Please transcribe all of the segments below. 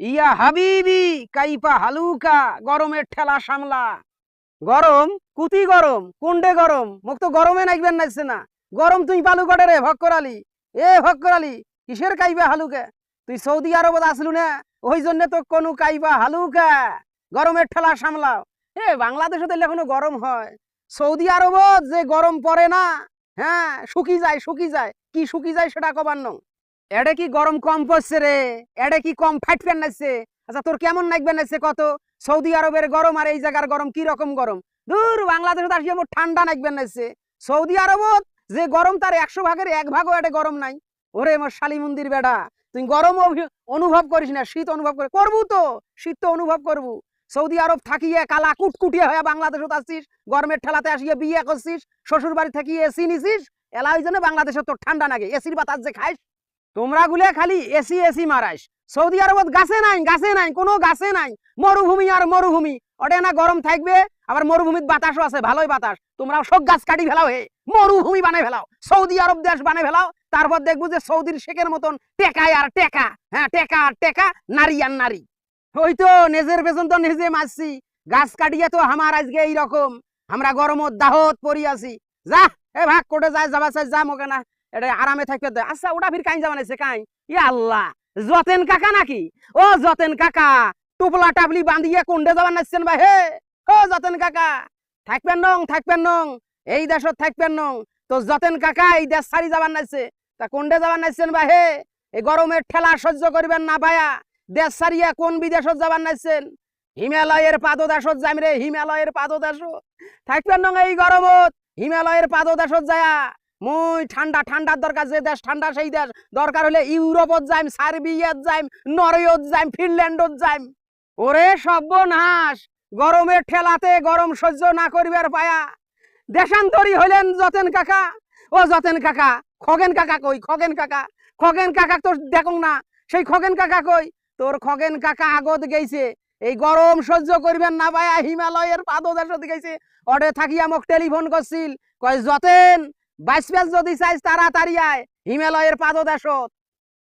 ইয়া হাবিবি কাইপা হালুকা, গরমের ঠেলা সামলা। গরম, কুতি গরম কুন্ডে গরম, মুখ তো গরমে নাইবেন নাইছে না। গরম তুই পালু কটে রে, ভক্কর আলী। এ ভক্কর আলী, কিসের কাইবা হালুকা? তুই সৌদি আরবত আসলু না? ওই জন্য তো কোনো কাইবা হালুকা। গরমের ঠেলা সামলাও। এ বাংলাদেশে তো এখনও গরম হয়। সৌদি আরবত যে গরম পড়ে না হ্যাঁ শুকি যায় শুকি যায়। কি শুকি যায় সেটা কবার নং। এডে কি গরম কম পড়ছে রে? এডে কি কম ফাইটবেন নাইছে আচ্ছা তোর কেমন নাকবেন নাইছে কত? সৌদি আরবের গরম আর এই জায়গার গরম কি রকম গরম? দূর, বাংলাদেশে আসি আমার ঠান্ডা নাকবেন নাইছে সৌদি আরবত যে গরম তার একশো ভাগের এক ভাগও এডে গরম নাই। ওরে আমার শালি মন্দির বেড়া, তুই গরম অনুভব করিস না, শীত অনুভব করে করব তো, শীত তো অনুভব করব। সৌদি আরব থাকিয়ে কালা কুটকুটিয়ে হয়ে বাংলাদেশত আসছিস গরমের ঠেলাতে আসিয়ে বিয়ে করছিস শ্বশুর বাড়ি থাকিয়ে এসি নিছিস এলা ওই জন্য বাংলাদেশে তোর ঠান্ডা লাগে এসির বাতাস যে খাইস। তোমরা গুলে খালি এসি এসি মারাইস। সৌদি আরবত গাছে নাই গাছে নাই, কোনো গাছে নাই। মরুভূমি আর মরুভূমি। ওটা না গরম থাকবে, আবার মরুভূমির বাতাসও আছে, ভালোই বাতাস। তোমরা সব গাছ কাটি ফেলাও হে। মরুভূমি বানাই ফেলাও। সৌদি আরব দেশ বানাই ফেলাও। তারপর দেখব যে সৌদির শেখের মতন টেকায় আর টেকা। হ্যাঁ টেকা আর টেকা, নারী আর নারী। ওই তো নিজের বেতন তো নিজে মারছি। গাছ কাটিয়ে তো আমার আজকে এই রকম আমরা গরমত দাহত পরি আছি। যা, এ ভাগ কোটে যায় যাবা চাই, যাম ওকে না। এটা আরামে থাকতে দে আচ্ছা ওটা ফির কাইন যাবা নাইছে কাই ই আল্লাহ, যতেন কাকা নাকি? ও যতেন কাকা, টুপলা টাপলি বান্ধিয়ে কুন্ডে যাবার নাইছেন বা হে? ও যতেন কাকা, থাকবেন নং থাকবেন নং, এই দেশত থাকবেন নং। তো যতেন কাকা, এই দেশ ছাড়ি যাবার নাইছে তা কুন্ডে যাবার নাইছেন বা হে? এই গরমের ঠেলা সহ্য করবেন না ভায়া। দেশ ছাড়িয়া কোন বিদেশত যাবার নাইছেন হিমালয়ের পাদদাসত যাম রে, হিমালয়ের পাদদাস থাকবেন নং এই গরমত, হিমালয়ের পাদদাসত যায়া। মুই ঠান্ডা, ঠান্ডার দরকার, যে দেশ ঠান্ডা, সেই দেশ। দরকার হলে ইউরোপত যাইম, সার্বিয়াত যাইম, নরওয়েত যাইম, ফিনল্যান্ডত যাইম। ওরে সর্বনাশ! গরমের ঠেলাতে গরম সহ্য না করিবার পায়া। দেশান্তরী হইলেন যতেন কাকা। ও যতেন কাকা, খগেন কাকা কই? খগেন কাকা খগেন কাকা তো দেখুন না, সেই খগেন কাকা কই? তোর খগেন কাকা আগত গেছে এই গরম সহ্য করিবেন না পায়া, হিমালয়ের পাদদেশত গেছে অডে থাকিয়া মোক টেলিফোন করছিল। কয়, যতেন বাইশ পেজ যদি চাইস, তাড়াতাড়ি আয়। হিমালয়ের পাদদেশত।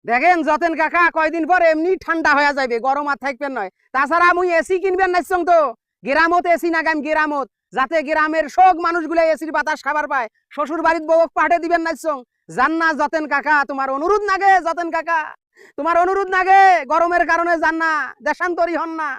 দেখেন, যতেন কাকা কয়দিন পর এমনি ঠান্ডা হয়ে যাবে গরম আর থাকবেন নয়। তাছাড়া মুই এসি কিনবেন নাইছং তো? গ্রামত এসি নাগাম গ্রামত, যাতে গ্রামের সব মানুষগুলো এসির বাতাস খাবার পায়। শ্বশুর বাড়ির বউক পাঠে দিবেন নাইছং জান না যতেন কাকা, তোমার অনুরোধ নাগে, যতেন কাকা। তোমার অনুরোধ নাগে, গরমের কারণে জান না, দেশান্তরী হন না।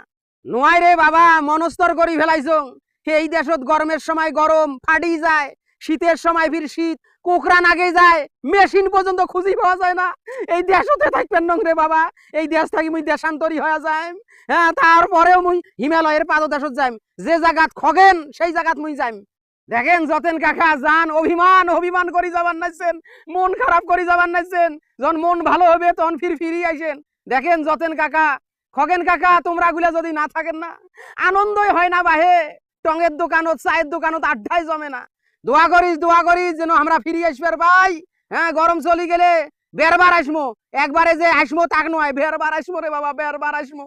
নোয়াই রে বাবা, মনস্তর করি ফেলাইছং। এই দেশত গরমের সময় গরম ফাটি যায়। শীতের সময় ফির শীত। কোকরা নাগে যায়, মেশিন পর্যন্ত খুঁজি পাওয়া যায় না। এই দেশতে থাকবেন নং রে বাবা। এই দেশ থাকি মুই দেশান্তরী হয়ে যাই হ্যাঁ তারপরেও মুই হিমালয়ের পাদদেশত যাইম। যে জায়গাত খগেন, সেই জায়গাত মুই যাইম। দেখেন, যতেন কাকা, যান, অভিমান অভিমান করি যাবার নাইছেন। মন খারাপ করি যাবার নাইছেন। যখন মন ভালো হবে, তখন ফির ফিরি আইছেন। দেখেন, যতেন কাকা, খগেন কাকা তোমরা গুলা যদি না থাকেন না, আনন্দই হয় না বাহে। টঙের দোকানত, চায়ের দোকানত আড্ডাই জমে না। দোয়া করিস দোয়া করিস যেন আমরা ফিরি আসবার ভাই। হ্যাঁ গরম চলি গেলে বেরবার আসমো। একবারে যে আসমো তাক নয়, বেরবার আসমো রে বাবা, বেরবার আসমো।